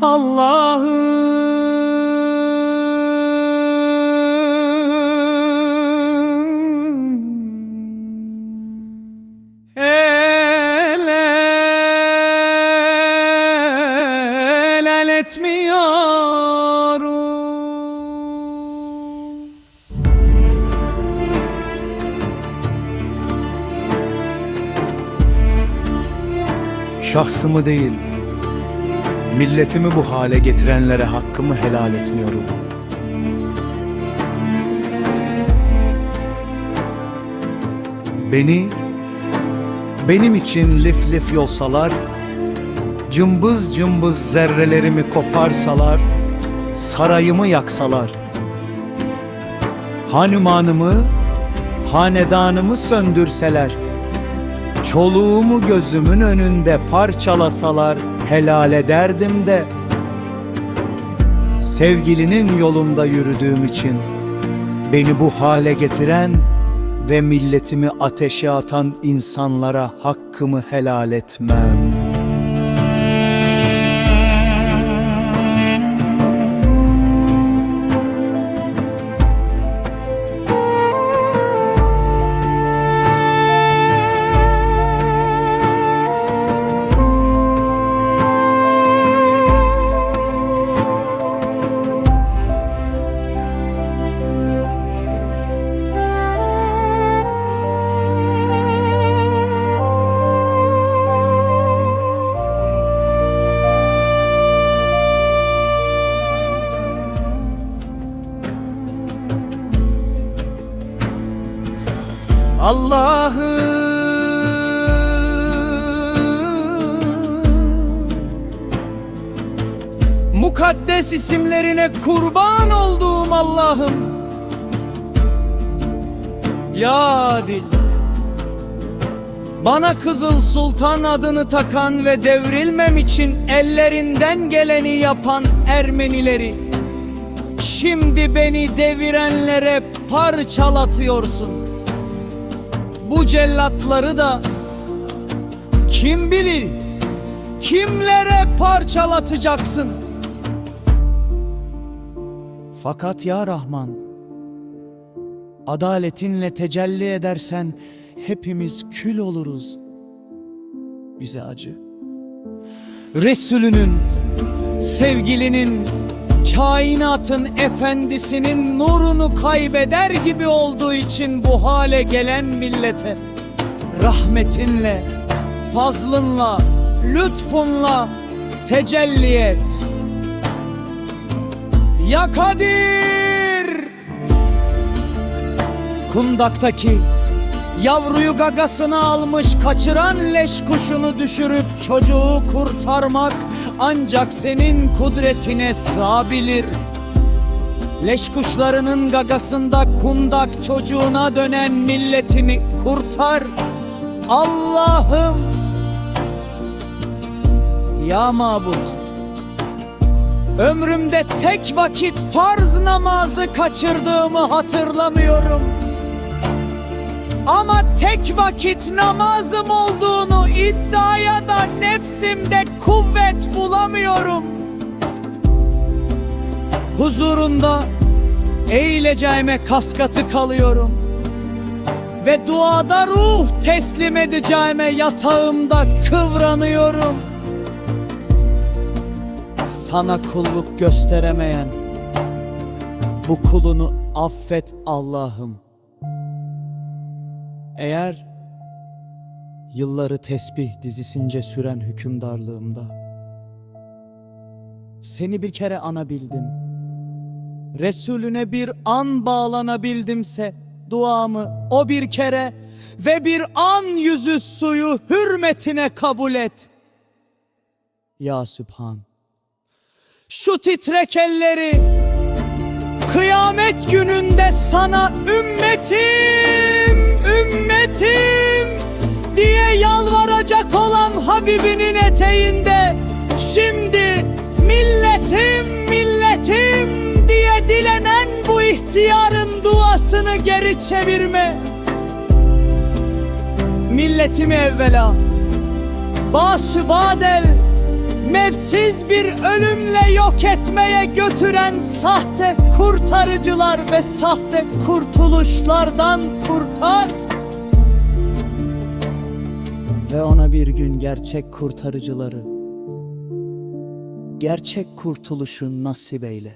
Allah'ım el el, el etmiyorum Şahsımı değil, milletimi bu hale getirenlere hakkımı helal etmiyorum. Beni benim için lif lif yolsalar, cımbız cımbız zerrelerimi koparsalar, sarayımı yaksalar, hanümanımı, hanedanımı söndürseler, çoluğumu gözümün önünde parçalasalar, helal ederdim de, sevgilinin yolunda yürüdüğüm için, beni bu hale getiren ve milletimi ateşe atan insanlara hakkımı helal etmem. Allah'ım Mukaddes isimlerine kurban olduğum Allah'ım. Ya Adil Bana Kızıl Sultan adını takan ve devrilmem için ellerinden geleni yapan Ermenileri Şimdi beni devirenlere parçalatıyorsun bu cellatları da kim bilir kimlere parçalatacaksın? Fakat ya Rahman adaletinle tecelli edersen hepimiz kül oluruz. Bize acı. Resulünün, sevgilinin, kainatın efendisinin nurunu kaybeder gibi olduğu için bu hale gelen millete rahmetinle, fazlınla, lütfunla tecelli et. Ya Kadir! Kundaktaki Yavruyu gagasına almış kaçıran leş kuşunu düşürüp çocuğu kurtarmak ancak senin kudretine sığabilir. Leş kuşlarının gagasında kundak çocuğuna dönen milletimi kurtar. Allah'ım ya mabut Ömrümde tek vakit farz namazı kaçırdığımı hatırlamıyorum. Ama tek vakit namazım olduğunu iddiaya da nefsimde kuvvet bulamıyorum. Huzurunda eğileceğime kaskatı kalıyorum. Ve duada ruh teslim edeceğime yatağımda kıvranıyorum. Sana kulluk gösteremeyen bu kulunu affet Allah'ım. Eğer yılları tesbih dizisince süren hükümdarlığımda seni bir kere anabildim. Resulüne bir an bağlanabildimse duamı o bir kere ve bir an yüzü suyu hürmetine kabul et. Ya Sübhan. Şu titrek elleri kıyamet gününde sana ümmetim, ümmetim diye yalvaracak olan Habibinin eteğinde şimdi milletim, milletim diye dilenen ihtiyarın duasını geri çevirme Milletimi evvela Basu badel Mevsiz bir ölümle yok etmeye götüren sahte kurtarıcılar ve sahte kurtuluşlardan kurtar. Bir gün gerçek kurtarıcıları, gerçek kurtuluşu nasip eyle.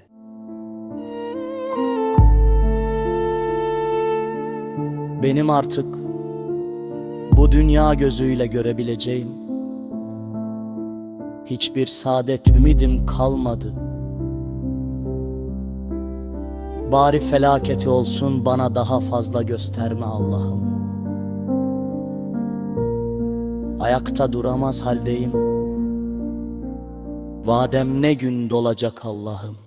Benim artık bu dünya gözüyle görebileceğim hiçbir saadet ümidim kalmadı. Bari felaketi olsun bana daha fazla gösterme Allah'ım. Ayakta duramaz haldeyim. Vadem ne gün dolacak Allah'ım.